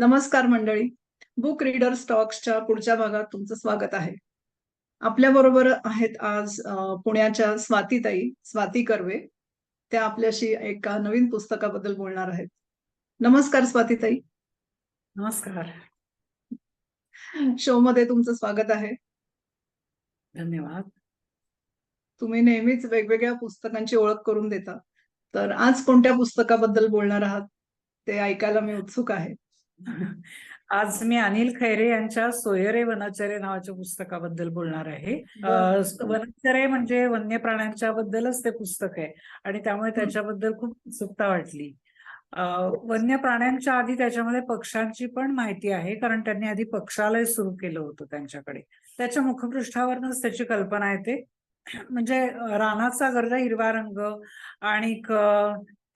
नमस्कार मंडळी. Book reader स्टॉक्सच्या पुढच्या भागात तुमचं स्वागत आहे. आपल्या बरोबर आहेत आज पुण्याच्या स्वातीताई स्वाती कर्वे. त्या आपल्याशी एका नवीन पुस्तकाबद्दल बोलणार आहेत. नमस्कार स्वातीताई. नमस्कार. शो मध्ये तुमचं स्वागत आहे. धन्यवाद. तुम्ही नेहमीच वेगवेगळ्या पुस्तकांची ओळख करून देता. तर आज कोणत्या पुस्तकाबद्दल बोलणार आहात? ते ऐकायला मी उत्सुक आहे. आज मी अनिल खैरे यांच्या सोयरे वनचरे नावाच्या पुस्तकाबद्दल बोलणार आहे. वनचरे म्हणजे वन्य प्राण्यांच्या बद्दलच ते पुस्तक आहे आणि त्यामुळे त्याच्याबद्दल खूप उत्सुकता वाटली. वन्य प्राण्यांच्या आधी त्याच्यामध्ये पक्ष्यांची पण माहिती आहे कारण त्यांनी आधी पक्षालय सुरू केलं होतं त्यांच्याकडे. त्याच्या मुखपृष्ठावरनच त्याची कल्पना येते. म्हणजे रानाचा गर्द हिरवा रंग आणि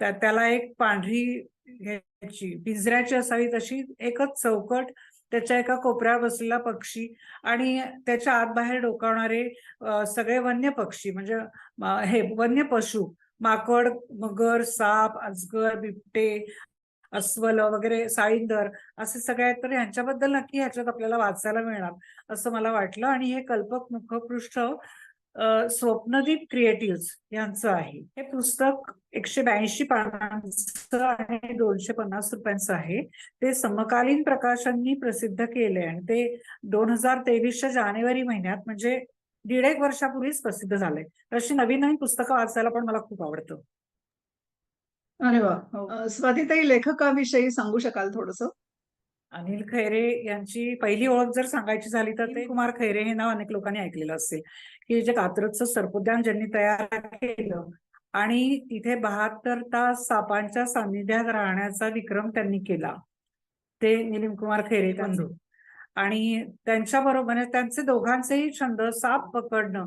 त्याला एक पांढरी ह्याची पिंजऱ्याची असावी तशी एकच चौकट त्याच्या एका कोपऱ्यावर बसलेला पक्षी आणि त्याच्या आत बाहेर डोकावणारे सगळे वन्य पक्षी म्हणजे हे वन्य पशु माकड मगर साप अजगर बिबटे अस्वल वगैरे साळींदर असे सगळे आहेत. तर ह्यांच्याबद्दल नक्की ह्याच्यात आपल्याला वाचायला मिळणार असं मला वाटलं. आणि हे कल्पक मुखपृष्ठ स्वप्नदीप क्रिएटिव्ह यांचं आहे. हे पुस्तक एकशे ब्याऐंशी पानांचं आणि दोनशे पन्नास रुपयांचं आहे. ते समकालीन प्रकाशननी प्रसिद्ध केले आणि ते दोन हजार तेवीसच्या जानेवारी महिन्यात म्हणजे दीड एक वर्षापूर्वीच प्रसिद्ध झालंय. अशी नवीन नवीन पुस्तकं वाचायला पण मला खूप आवडतं. अरे वा. अ, स्वातीताई लेखकाविषयी सांगू शकाल थोडस? अनिल खैरे यांची पहिली ओळख जर सांगायची झाली तर ते कुमार खैरे हे नाव अनेक लोकांनी ऐकलेलं असेल की जे कात्रजचं सर्पोद्यान ज्यांनी तयार केलं आणि तिथे बहात्तर तास सापांच्या सान्निध्यात राहण्याचा विक्रम त्यांनी केला. ते निलिम कुमार खैरे बंधू आणि त्यांच्या बरोबर त्यांचे दोघांचेही छंद साप पकडणं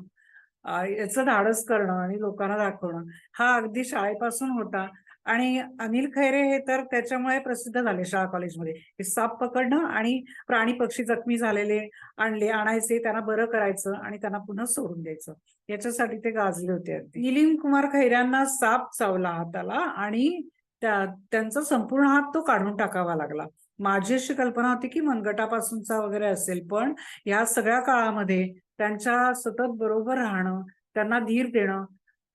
याचं धाडस करणं आणि लोकांना दाखवणं हा अगदी शाळेपासून होता. आणि अनिल खैरे हे तर त्याच्यामुळे प्रसिद्ध झाले शाळा कॉलेजमध्ये. साप पकडणं आणि प्राणी पक्षी जखमी झालेले आणले आणायचे त्यांना बरं करायचं आणि त्यांना पुन्हा सोडून द्यायचं. याच्यासाठी ते गाजले होते निलीम कुमार खैऱ्यांना साप चावला हाताला आणि त्या त्यांचा संपूर्ण हात तो काढून टाकावा लागला. माझी अशी कल्पना होती की मनगटापासूनचा वगैरे असेल पण या सगळ्या काळामध्ये त्यांच्या सतत बरोबर राहणं त्यांना धीर देणं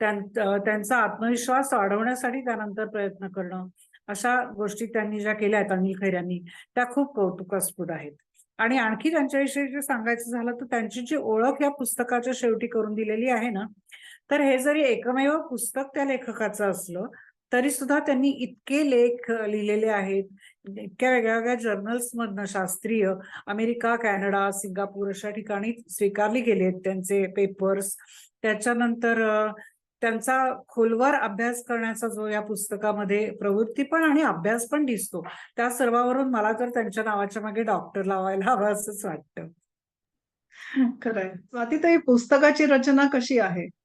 त्यांचा आत्मविश्वास वाढवण्यासाठी त्यानंतर प्रयत्न करणं अशा गोष्टी त्यांनी ज्या केल्या आहेत अनिल खैऱ्यांनी त्या खूप कौतुकास्पद आहेत. आणि आणखी त्यांच्याविषयी जे सांगायचं झालं तर त्यांची जी ओळख या पुस्तकाच्या शेवटी करून दिलेली आहे ना तर हे जरी एकमेव पुस्तक त्या लेखकाचं असलं तरी सुद्धा त्यांनी इतके लेख लिहिलेले आहेत इतक्या वेगळ्या वेगळ्या जर्नल्समधनं शास्त्रीय अमेरिका कॅनडा सिंगापूर अशा ठिकाणी स्वीकारली गेलेत त्यांचे पेपर्स. त्याच्यानंतर त्यांचा खोलवर अभ्यास करण्याचा जो या पुस्तकामध्ये प्रवृत्ती पण आणि अभ्यास पण दिसतो. त्या सर्वावरून मला तर त्यांच्या नावाच्या मागे डॉक्टर लावायला हवं असंच वाटतं. खरंय. स्वातीताई पुस्तकाची रचना कशी आहे?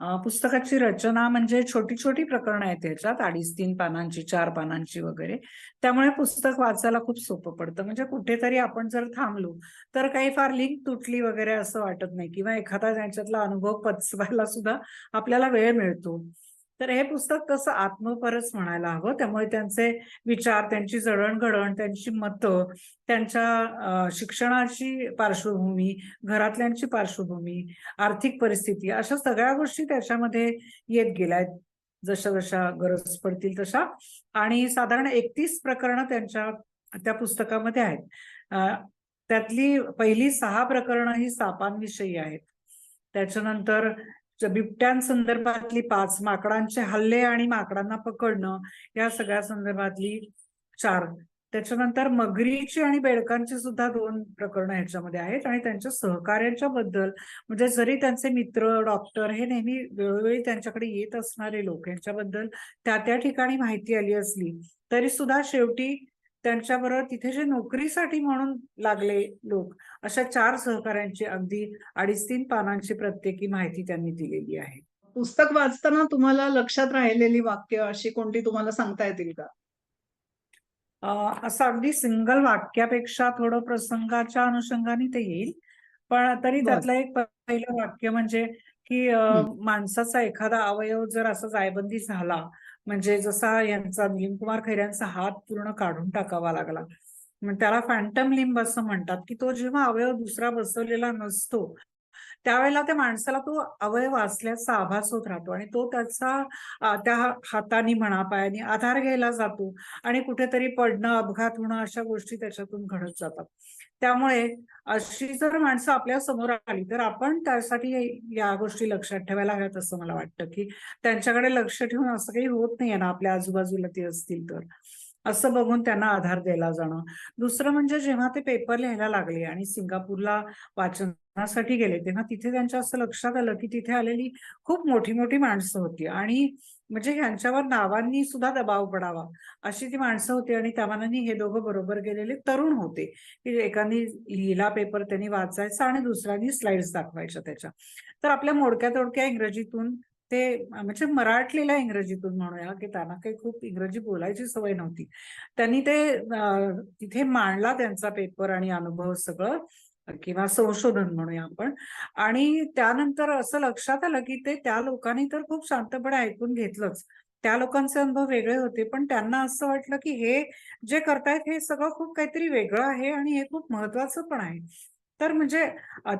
पुस्तकाची रचना म्हणजे छोटी छोटी प्रकरणं आहेत त्याच्यात अडीच तीन पानांची चार पानांची वगैरे. त्यामुळे पुस्तक वाचायला खूप सोपं पडतं. म्हणजे कुठेतरी आपण जर थांबलो तर काही फार लिंक तुटली वगैरे असं वाटत नाही किंवा एखादा त्यांच्यातला अनुभव पचवायला सुद्धा आपल्याला वेळ मिळतो. तर हे पुस्तक तसं आत्मपरच म्हणायला हवं? त्यामुळे त्यांचे विचार त्यांची जडणघडण त्यांची मतं त्यांच्या शिक्षणाची पार्श्वभूमी घरातल्यांची पार्श्वभूमी आर्थिक परिस्थिती अशा सगळ्या गोष्टी त्याच्यामध्ये येत गेल्या आहेत. जशा जशा गरज पडतील तशा. आणि साधारण एकतीस प्रकरणं त्यांच्या त्या पुस्तकामध्ये आहेत. त्यातली पहिली सहा प्रकरणं ही सापांविषयी आहेत. त्याच्यानंतर बिबट्यांसंदर्भातली पाच माकडांचे हल्ले आणि माकडांना पकडणं या सगळ्या संदर्भातली चार. त्याच्यानंतर मगरीची आणि बेडकांची सुद्धा दोन प्रकरणं ह्याच्यामध्ये आहेत आणि त्यांच्या सहकार्यांच्या बद्दल म्हणजे जरी त्यांचे मित्र डॉक्टर हे नेहमी वेळोवेळी त्यांच्याकडे येत असणारे लोक यांच्याबद्दल त्या त्या ठिकाणी माहिती आली असली तरी सुद्धा शेवटी त्यांच्याबरोबर तिथे जे नोकरीसाठी म्हणून लागले लोक अशा चार सहकाऱ्यांची अगदी अडीच तीन पानांची प्रत्येकी माहिती त्यांनी दिलेली आहे. पुस्तक वाचताना तुम्हाला लक्षात राहिलेली वाक्य अशी कोणती तुम्हाला सांगता येतील का? अं, असं अगदी सिंगल वाक्यापेक्षा थोडं प्रसंगाच्या अनुषंगाने ते येईल. पण तरी. त्यातलं एक पहिलं वाक्य म्हणजे की माणसाचा एखादा अवयव जर असा जायबंदी झाला म्हणजे जसा यांचा निलिमकुमार खैऱ्यांचा हात पूर्ण काढून टाकावा लागला. मग त्याला फॅन्टम लिंब असं म्हणतात की तो जेव्हा अवयव दुसरा बसवलेला नसतो त्यावेळेला त्या माणसाला तो अवयव असल्याचा आभास होत राहतो आणि तो त्याचा त्या हाताने म्हणा पायाने आधार घ्यायला जातो आणि कुठेतरी पडणं अपघात होणं अशा गोष्टी त्याच्यातून घडत जातात. त्यामुळे अशी जर माणसं आपल्यासमोर आली तर आपण त्यासाठी या गोष्टी लक्षात ठेवायला हव्यात असं मला वाटतं की त्यांच्याकडे लक्ष ठेवून असं काही होत नाही ना आपल्या आजूबाजूला ते असतील तर. असं बघून त्यांना आधार द्यायला जाणं. दुसरं म्हणजे जेव्हा ते पेपर लिहायला लागले आणि सिंगापूरला वाचनासाठी गेले तेव्हा तिथे त्यांच्या असं लक्षात आलं की तिथे आलेली खूप मोठी मोठी माणसं होती. आणि म्हणजे ह्यांच्यावर नावांनी सुद्धा दबाव पडावा अशी ती माणसं होती आणि त्यामानाने हे दोघं बरोबर गेलेले तरुण होते. की एकानी लिहिला पेपर त्यांनी वाचायचा आणि दुसऱ्यानी स्लाइड्स दाखवायच्या त्याच्या. तर आपल्या मोडक्या तोडक्या इंग्रजीतून ते म्हणजे मराठीला इंग्रजीतून म्हणूया की त्यांना काही खूप इंग्रजी बोलायची सवय नव्हती. त्यांनी ते तिथे मांडला त्यांचा पेपर आणि अनुभव सगळं किंवा संशोधन म्हणूया आपण. आणि त्यानंतर असं लक्षात आलं की ते त्या लोकांनी तर खूप शांतपणे ऐकून घेतलंच. त्या लोकांचे अनुभव वेगळे होते पण त्यांना असं वाटलं की हे जे करतायत हे सगळं खूप काहीतरी वेगळं आहे आणि हे खूप महत्वाचं पण आहे. तर म्हणजे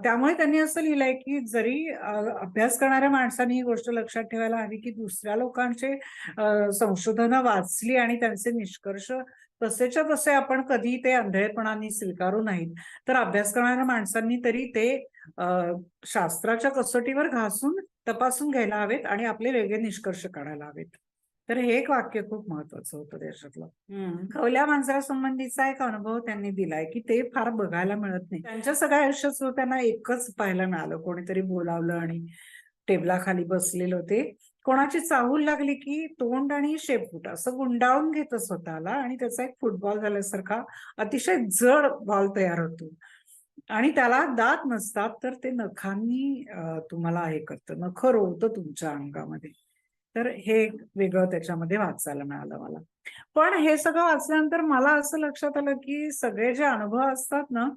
त्यामुळे त्यांनी असं लिहिलंय की जरी अभ्यास करणाऱ्या माणसांनी ही गोष्ट लक्षात ठेवायला हवी की दुसऱ्या लोकांचे संशोधनं वाचली आणि त्यांचे निष्कर्ष तसेच्या तसे आपण कधी ते अंधळेपणाने स्वीकारू नाहीत. तर अभ्यास करणाऱ्या माणसांनी तरी ते शास्त्राच्या कसोटीवर घासून तपासून घ्यायला हवेत आणि आपले वेगळे निष्कर्ष काढायला हवेत. तर हे एक वाक्य खूप महत्वाचं होतं त्याच्यातलं खवल्या माणसासंबंधीचा एक अनुभव त्यांनी दिलाय की ते फार बघायला मिळत नाही. त्यांच्या सगळ्या आयुष्यात त्यांना एकच पाहायला मिळालं कोणीतरी बोलावलं आणि टेबलाखाली बसलेले होते. कोणाची चाहूल लागली की तोंड आणि शेपूट असं गुंडाळून घेत स्वतःला आणि त्याचा एक फुटबॉल झाल्यासारखा अतिशय जड बॉल तयार होतो. आणि त्याला दात नसतात तर ते नखांनी तुम्हाला हे करतं. नख रोवतं तुमच्या अंगामध्ये. तर हे एक वेगळं त्याच्यामध्ये वाचायला मिळालं मला. पण हे सगळं वाचल्यानंतर मला असं लक्षात आलं की सगळे जे अनुभव असतात ना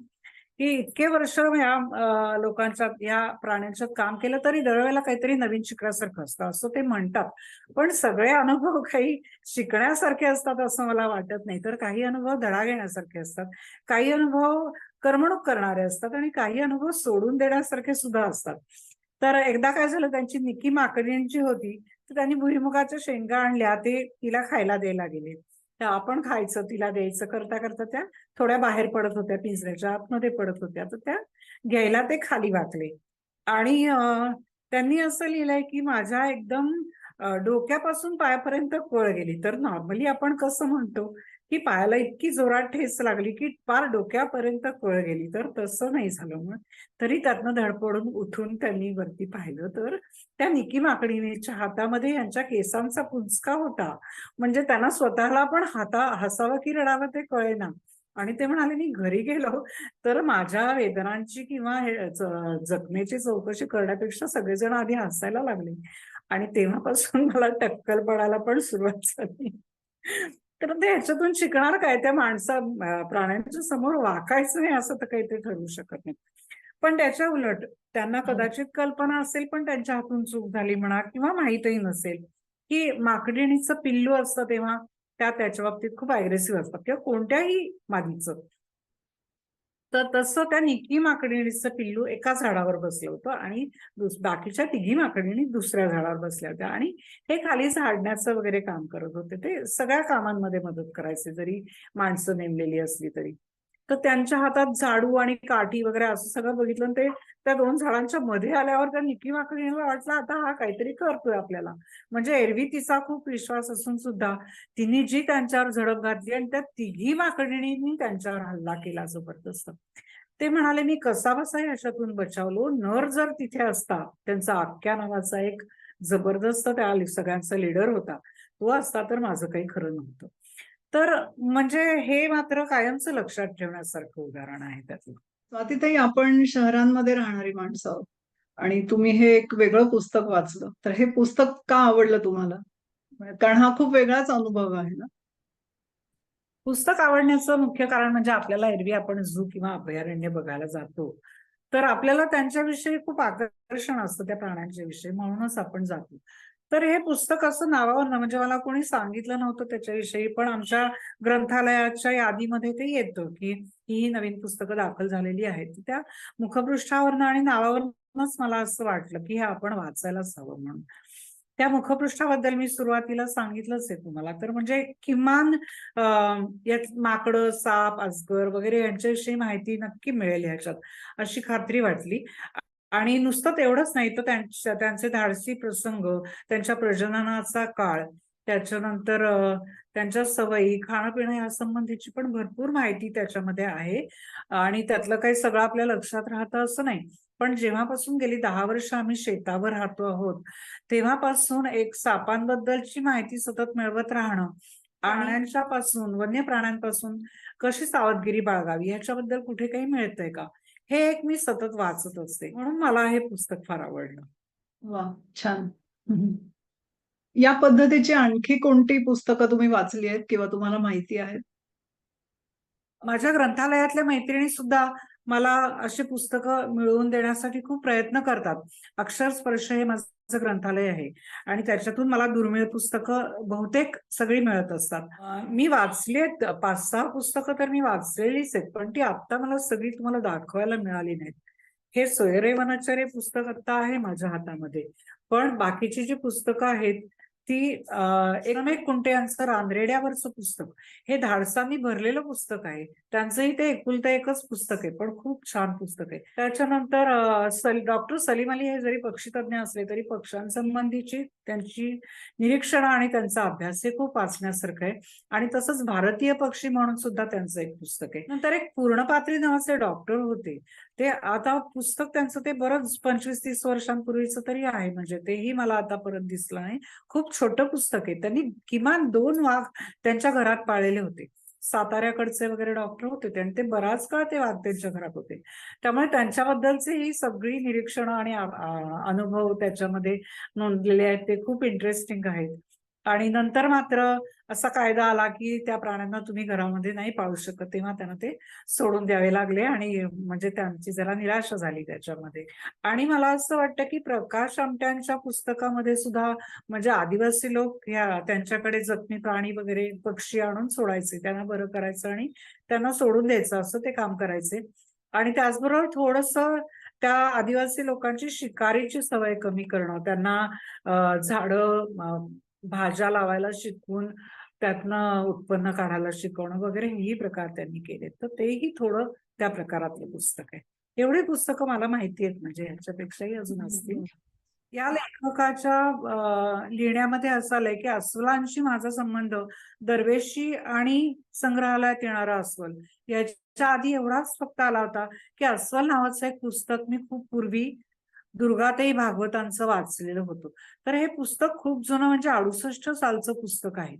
की इतके वर्ष ह्या लोकांच्या या प्राण्यांच्यात काम केलं तरी दरवेळेला काहीतरी नवीन शिकण्यासारखं असतं असं ते म्हणतात. पण सगळे अनुभव काही शिकण्यासारखे असतात असं मला वाटत नाही. तर काही अनुभव धडा घेण्यासारखे असतात. काही अनुभव करमणूक करणारे असतात आणि काही अनुभव सोडून देण्यासारखे सुद्धा असतात. तर एकदा काय झालं त्यांची निकी माकडींची होती तर त्यांनी भुईमुगाच्या शेंगा आणल्या ते तिला खायला द्यायला गेले. तर आपण खायचं तिला द्यायचं. करता करता त्या थोड्या बाहेर पडत होत्या पिंजऱ्याच्या आतमध्ये पडत होत्या. तर त्या घ्यायला ते खाली वाकले. आणि त्यांनी असं लिहिलंय की माझ्या एकदम डोक्यापासून पायापर्यंत कळ गेली. तर नॉर्मली आपण कसं म्हणतो की पायाला इतकी जोरात ठेस लागली की पार डोक्यापर्यंत कळ गेली. तर तसं नाही झालं मग. तरी त्यातनं धडपडून उठून त्यांनी वरती पाहिलं तर त्या निकी माकडीनेच्या हातामध्ये यांच्या केसांचा पुंचका होता. म्हणजे त्यांना स्वतःला पण हाता हसावं की रडावं ते कळेना. आणि ते म्हणाले मी घरी गेलो तर माझ्या वेदनांची किंवा जखमेची चौकशी करण्यापेक्षा सगळेजण आधी हसायला लागले. आणि तेव्हापासून मला टक्कल पडायला पण सुरुवात झाली. तर ते ह्याच्यातून शिकणार काय? त्या माणसा प्राण्यांच्या समोर वाकायचं नाही असं तर काही ते ठरवू शकत नाही. पण त्याच्या उलट त्यांना कदाचित कल्पना असेल पण त्यांच्या हातून चूक झाली म्हणा किंवा माहीतही नसेल की माकडीणीचं पिल्लू असतं तेव्हा त्या त्याच्या बाबतीत खूप अग्रेसिव्ह असतात किंवा कोणत्याही मादीचं. तर तसं त्या निकी माकडीणीचं पिल्लू एका झाडावर बसलं होतं आणि बाकीच्या तिघी माकडीणी दुसऱ्या झाडावर बसल्या होत्या. आणि हे खाली झाडण्याचं वगैरे काम करत होते. ते सगळ्या कामांमध्ये मदत करायचे जरी माणसं नेमलेली असली तरी. तर त्यांच्या हातात झाडू आणि काठी वगैरे असं सगळं बघितलं ते त्या दोन झाडांच्या मध्ये आल्यावर त्या निकी माकडीला वाटलं आता हा काहीतरी करतोय आपल्याला. म्हणजे एरवी तिचा खूप विश्वास असून सुद्धा तिने जी त्यांच्यावर झडप घातली आणि त्या तिघी माकडींनी त्यांच्यावर हल्ला केला जबरदस्त. ते म्हणाले मी कसा बसा याच्यातून बचावलो? नर जर तिथे असता त्यांचा आख्या नावाचा एक जबरदस्त त्या सगळ्यांचा लीडर होता. तो असता तर माझं काही खरं नव्हतं. तर म्हणजे हे मात्र कायमचं लक्षात ठेवण्यासारखं उदाहरण आहे त्यातलं. स्वातीताई आपण शहरांमध्ये राहणारी माणसं आहोत आणि तुम्ही हे एक वेगळं पुस्तक वाचलं तर हे पुस्तक का आवडलं तुम्हाला? कारण हा खूप वेगळाच अनुभव आहे ना? पुस्तक आवडण्याचं मुख्य कारण म्हणजे आपल्याला एरवी आपण झू किंवा अभयारण्य बघायला जातो तर आपल्याला त्यांच्याविषयी खूप आकर्षण असतं त्या प्राण्यांच्या विषयी म्हणूनच आपण जातो. तर हे पुस्तक असं नावावरनं म्हणजे मला कोणी सांगितलं नव्हतं त्याच्याविषयी पण आमच्या ग्रंथालयाच्या यादीमध्ये ते येतं की ही नवीन पुस्तकं दाखल झालेली आहेत. त्या मुखपृष्ठावरनं आणि नावावरूनच मला असं वाटलं की हे आपण वाचायलाच हवं म्हणून. त्या मुखपृष्ठाबद्दल मी सुरुवातीला सांगितलंच आहे तुम्हाला. तर म्हणजे किमान माकड यात माकडं साप अजगर वगैरे यांच्याविषयी माहिती नक्की मिळेल ह्याच्यात अशी खात्री वाटली. आणि नुसतं तेवढंच नाही तर त्यांच्या त्यांचे धाडसी प्रसंग त्यांच्या प्रजननाचा काळ त्याच्यानंतर त्यांच्या सवयी खाणं पिणं या संबंधीची पण भरपूर माहिती त्याच्यामध्ये आहे. आणि त्यातलं काही सगळं आपल्या लक्षात राहतं असं नाही. पण जेव्हापासून गेली दहा वर्ष आम्ही शेतावर राहतो आहोत तेव्हापासून एक सापांबद्दलची माहिती सतत मिळवत राहणं प्राण्यांच्या पासून वन्य प्राण्यांपासून कशी सावधगिरी बाळगावी ह्याच्याबद्दल कुठे काही मिळतंय का? हे एक मी सतत वाचत असते म्हणून मला हे पुस्तक फार आवडलं. वा छान. या पद्धतीची आणखी कोणती पुस्तकं तुम्ही वाचली आहेत किंवा तुम्हाला माहिती आहेत? माझ्या ग्रंथालयातल्या मैत्रिणी सुद्धा मला अशी पुस्तकं मिळवून देण्यासाठी खूप प्रयत्न करतात. अक्षर स्पर्श हे माझं ग्रंथालय आहे. आणि त्याच्यातून मला दुर्मिळ पुस्तकं बहुतेक सगळी मिळत असतात. मी वाचली आहेत पाच सहा पुस्तकं तर मी वाचलेलीच आहेत पण ती आता मला सगळी तुम्हाला दाखवायला मिळाली नाहीत. हे सोयरे वनाचार्य पुस्तक आता आहे माझ्या हातामध्ये. पण बाकीची जी पुस्तकं आहेत ती अं, एकमेक कुंटे यांचं रानरेड्यावरचं पुस्तक. हे धाडसांनी भरलेलं पुस्तक आहे. त्यांचंही ते एकुलतं एकच पुस्तक आहे पण खूप छान पुस्तक आहे. त्याच्यानंतर डॉक्टर सलीम अली हे जरी पक्षीतज्ञ असले तरी पक्ष्यांसंबंधीची त्यांची निरीक्षणं आणि त्यांचा अभ्यास हे खूप वाचण्यासारखं आहे. आणि तसंच भारतीय पक्षी म्हणून सुद्धा त्यांचं एक पुस्तक आहे. नंतर एक पूर्णपात्री नावाचे डॉक्टर होते. ते आता पुस्तक त्यांचं ते बरंच पंचवीस तीस वर्षांपूर्वीचं तरी आहे. म्हणजे तेही मला आता परत दिसलं नाही. खूप छोटं पुस्तक आहे. त्यांनी किमान दोन वाघ त्यांच्या घरात पाळलेले होते. साताऱ्याकडचे वगैरे डॉक्टर होते ते आणि ते बराच काळ ते वाघ त्यांच्या घरात होते. त्यामुळे त्यांच्याबद्दलची ही सगळी निरीक्षणं आणि अनुभव त्याच्यामध्ये नोंदलेले आहेत. ते खूप इंटरेस्टिंग आहेत. आणि नंतर मात्र असा कायदा आला की त्या प्राण्यांना तुम्ही घरामध्ये नाही पाळू शकत तेव्हा त्यांना ते सोडून द्यावे लागले आणि म्हणजे त्यांची जरा निराशा झाली त्याच्यामध्ये. आणि मला असं वाटतं की प्रकाश आमट्यांच्या पुस्तकामध्ये सुद्धा म्हणजे आदिवासी लोक ह्या त्यांच्याकडे जखमी प्राणी वगैरे पक्षी आणून सोडायचे त्यांना बरं करायचं आणि त्यांना सोडून द्यायचं असं ते काम करायचे. आणि त्याचबरोबर थोडस त्या आदिवासी लोकांची शिकारीची सवय कमी करणं त्यांना झाडं भाज्या लावायला शिकवून त्यातनं उत्पन्न काढायला शिकवणं वगैरे हेही प्रकार त्यांनी केले तर तेही थोडं त्या प्रकारातलं पुस्तक आहे एवढी पुस्तकं मला माहिती आहेत म्हणजे ह्याच्यापेक्षाही अजून असतील. या लेखकाच्या लिहिण्यामध्ये असं आलंय की अस्वलांशी माझा संबंध दरवेशी आणि संग्रहालयात येणारा अस्वल याच्या आधी एवढाच फक्त आला होता की अस्वल नावाचं एक पुस्तक मी खूप पूर्वी दुर्गाताई भागवतांचं वाचलेलं होतं. तर हे पुस्तक खूप जुनं म्हणजे अडुसष्ट सालचं पुस्तक आहे.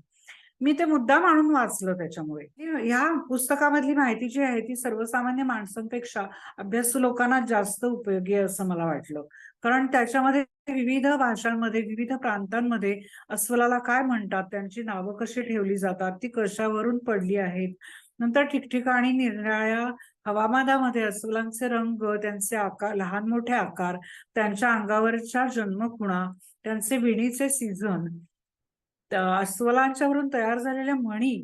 मी ते मुद्दा म्हणून वाचलं त्याच्यामुळे. ह्या पुस्तकामधली माहिती जी आहे ती सर्वसामान्य माणसांपेक्षा अभ्यासू लोकांना जास्त उपयोगी आहे असं मला वाटलं. कारण त्याच्यामध्ये विविध भाषांमध्ये विविध प्रांतांमध्ये अस्वलाला काय म्हणतात त्यांची नावं कशी ठेवली जातात ती कशावरून पडली आहेत नंतर ठिकठिकाणी निरनिराळ्या हवामानामध्ये अस्वलांचे रंग त्यांचे आकार लहान मोठे आकार त्यांच्या अंगावरच्या जन्मखुणा त्यांचे विणीचे सीझन अस्वलांच्यावरून तयार झालेल्या म्हणी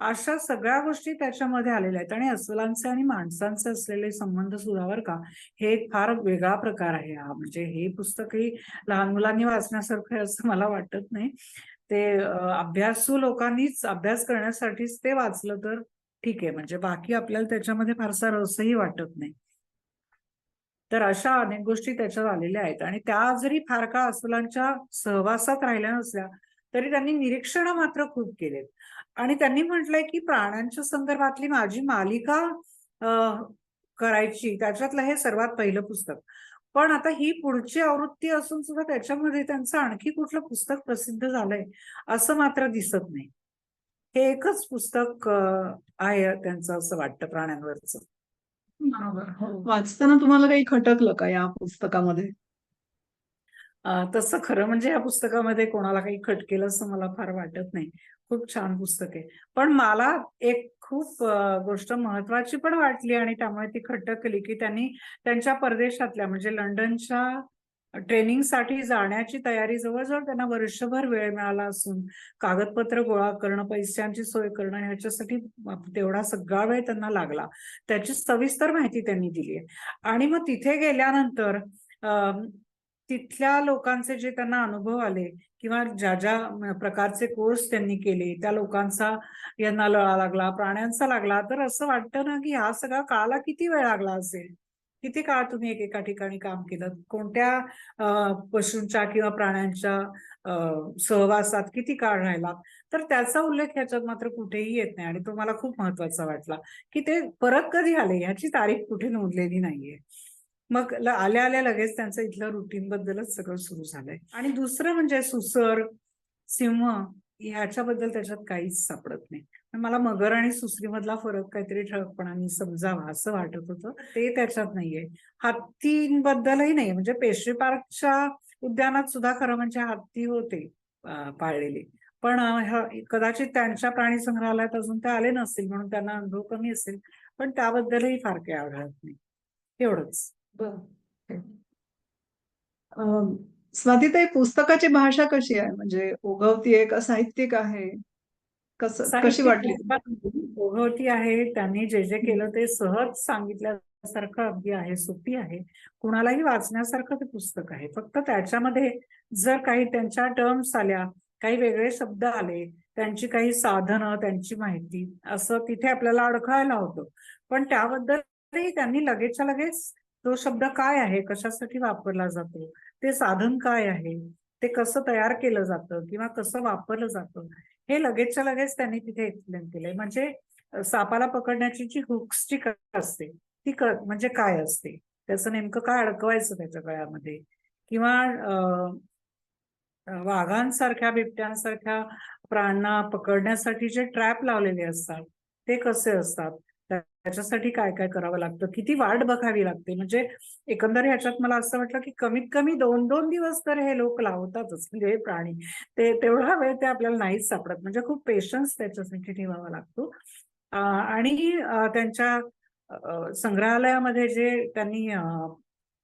अशा सगळ्या गोष्टी त्याच्यामध्ये आलेल्या आहेत. आणि अस्वलांचे आणि माणसांचे असलेले संबंध सुद्धा का हे एक फार वेगळा प्रकार आहे हा. म्हणजे हे पुस्तकही लहान मुलांनी वाचण्यासारखं असं मला वाटत नाही. ते अभ्यासू लोकांनीच अभ्यास करण्यासाठीच ते वाचलं तर ठीक आहे. म्हणजे बाकी आपल्याला त्याच्यामध्ये फारसा रसही वाटत नाही. तर अशा अनेक गोष्टी त्याच्यात आलेल्या आहेत. आणि त्या जरी फार काळ अस्वलांच्या सहवासात राहिल्या नसल्या तरी त्यांनी निरीक्षण मात्र खूप केलेत. आणि त्यांनी म्हटलंय की प्राण्यांच्या संदर्भातली माझी मालिका करायची त्याच्यातलं हे सर्वात पहिलं पुस्तक. पण आता ही पुढची आवृत्ती असून सुद्धा त्याच्यामध्ये त्यांचं आणखी कुठलं पुस्तक प्रसिद्ध झालंय असं मात्र दिसत नाही. हे एकच पुस्तक आहे त्यांचं असं वाटतं प्राण्यांवरचं. बरोबर. हो. वाचताना तुम्हाला काही खटकलं का या पुस्तकामध्ये? तसं खरं म्हणजे या पुस्तकामध्ये कोणाला काही खटकेल असं मला फार वाटत नाही. खूप छान पुस्तक आहे. पण मला एक खूप गोष्ट महत्वाची पण वाटली आणि त्यामुळे ती खटकली की त्यांनी त्यांच्या परदेशातल्या म्हणजे लंडनच्या ट्रेनिंगसाठी जाण्याची तयारी जवळजवळ त्यांना वर्षभर वेळ मिळाला असून कागदपत्र गोळा करणं पैशांची सोय करणं ह्याच्यासाठी तेवढा सगळा वेळ त्यांना लागला. त्याची सविस्तर माहिती त्यांनी दिली आहे आणि मग तिथे गेल्यानंतर तिथल्या लोकांचे जे त्यांना अनुभव आले किंवा ज्या ज्या प्रकारचे कोर्स त्यांनी केले त्या लोकांचा यांना लळा लागला प्राण्यांचा लागला तर असं वाटतं ना की हा सगळा काळाला किती वेळ लागला असेल? किती काळ तुम्ही एकेका ठिकाणी काम केलं? कोणत्या पशूंच्या किंवा प्राण्यांच्या सहवासात किती काळ राहिला? तर त्याचा उल्लेख ह्याच्यात मात्र कुठेही येत नाही आणि तो मला खूप महत्त्वाचा वाटला की ते परत कधी आले ह्याची तारीख कुठे नोंदलेली नाहीये. मग आल्या आल्या लगेच त्यांचं इथलं रुटीन बद्दलच सगळं सुरू झालंय. आणि दुसरं म्हणजे सुसर सिंह ह्याच्याबद्दल त्याच्यात काहीच सापडत नाही. मला मगर आणि सुसरीमधला फरक काहीतरी ठळकपणाने समजावा असं वाटत होतं. ते त्याच्यात नाहीये. हत्तींबद्दलही नाही म्हणजे पेशवे पार्कच्या उद्यानात सुद्धा खरं म्हणजे हत्ती होते पाळलेले. पण कदाचित त्यांच्या प्राणी संग्रहालयात अजून ते आले नसतील म्हणून त्यांना अनुभव कमी असेल. पण त्याबद्दलही फार काही आढळत नाही. एवढंच. अं, स्वातीताई पुस्तकाची भाषा कशी आहे? म्हणजे ओघवती एक का साहित्यिक आहे. कसं कशी वाटली? ओघवती आहे त्यांनी जे जे केलं ते सहज सांगितल्यासारखं अगदी आहे सोपी आहे. कुणालाही वाचण्यासारखं ते पुस्तक आहे. फक्त त्याच्यामध्ये जर काही त्यांच्या टर्म्स आल्या काही वेगळे शब्द आले त्यांची काही साधनं त्यांची माहिती असं तिथे आपल्याला अडखळायला होतं. पण त्याबद्दलही त्यांनी लगेचच्या लगेच तो शब्द काय आहे कशासाठी वापरला जातो ते साधन काय आहे ते कसं तयार केलं जातं किंवा कसं वापरलं जातं हे लगेचच्या लगेच त्यांनी तिथे एक्सप्लेन केलंय. म्हणजे सापाला पकडण्याची जी हुक्सची असते ती क म्हणजे काय असते? त्याचं नेमकं काय अडकवायचं त्याच्या गळ्यामध्ये? किंवा वाघांसारख्या बिबट्यांसारख्या प्राण्यांना पकडण्यासाठी जे ट्रॅप लावलेले असतात ते कसे असतात? त्याच्यासाठी काय काय करावं लागतं? किती वाट बघावी लागते? म्हणजे एकंदर ह्याच्यात मला असं वाटलं की कमीत कमी दोन दोन दिवस तर हे लोक लावतातच. म्हणजे हे प्राणी ते तेवढा वेळ ते आपल्याला नाहीच सापडत. म्हणजे खूप पेशन्स त्याच्यासाठी ठेवावा लागतो. आणि त्यांच्या संग्रहालयामध्ये जे त्यांनी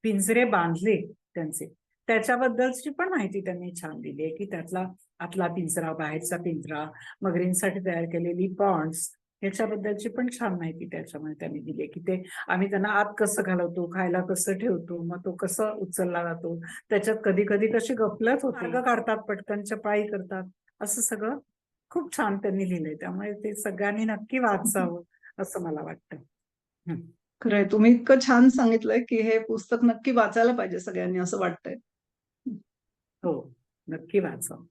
पिंजरे बांधले त्यांचे त्याच्याबद्दलची पण माहिती त्यांनी छान दिली आहे की त्यातला आतला पिंजरा बाहेरचा पिंजरा मगरींसाठी तयार केलेली पॉन्ड्स याच्याबद्दलची पण छान माहिती त्याच्यामध्ये त्यांनी दिली की ते आम्ही त्यांना आत कसं घालवतो खायला कसं ठेवतो मग तो कसं उचलला जातो त्याच्यात कधी कधी कशी गफलत होते. काढतात पटकन चपाई करतात असं सगळं खूप छान त्यांनी लिहिलंय. त्यामुळे ते सगळ्यांनी नक्की वाचावं असं मला वाटतं. खरंय. तुम्ही इतकं छान सांगितलंय की हे पुस्तक नक्की वाचायला पाहिजे सगळ्यांनी असं वाटतंय. हो. नक्की वाचावं.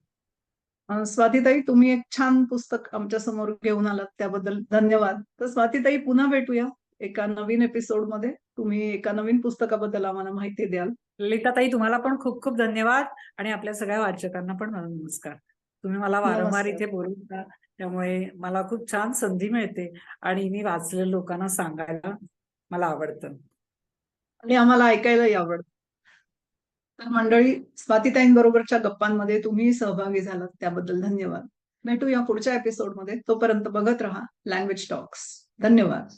स्वातीताई तुम्ही एक छान पुस्तक आमच्यासमोर घेऊन आलात त्याबद्दल धन्यवाद. तर स्वातीताई पुन्हा भेटूया एका नवीन एपिसोडमध्ये. तुम्ही एका नवीन पुस्तकाबद्दल आम्हाला माहिती द्याल. ललिताताई तुम्हाला पण खूप खूप धन्यवाद आणि आपल्या सगळ्या वाचकांना पण नमस्कार. तुम्ही मला वारंवार. इथे बोलवता त्यामुळे मला खूप छान संधी मिळते आणि मी वाचलेल्या लोकांना सांगायला मला आवडतं. आणि आम्हाला ऐकायलाही आवडतं. तर मंडळी स्वातीताईंबरोबरच्या गप्पांमध्ये तुम्ही सहभागी झालात त्याबद्दल धन्यवाद. भेटू या पुढच्या एपिसोडमध्ये तोपर्यंत बघत राहा लँग्वेज टॉक्स धन्यवाद.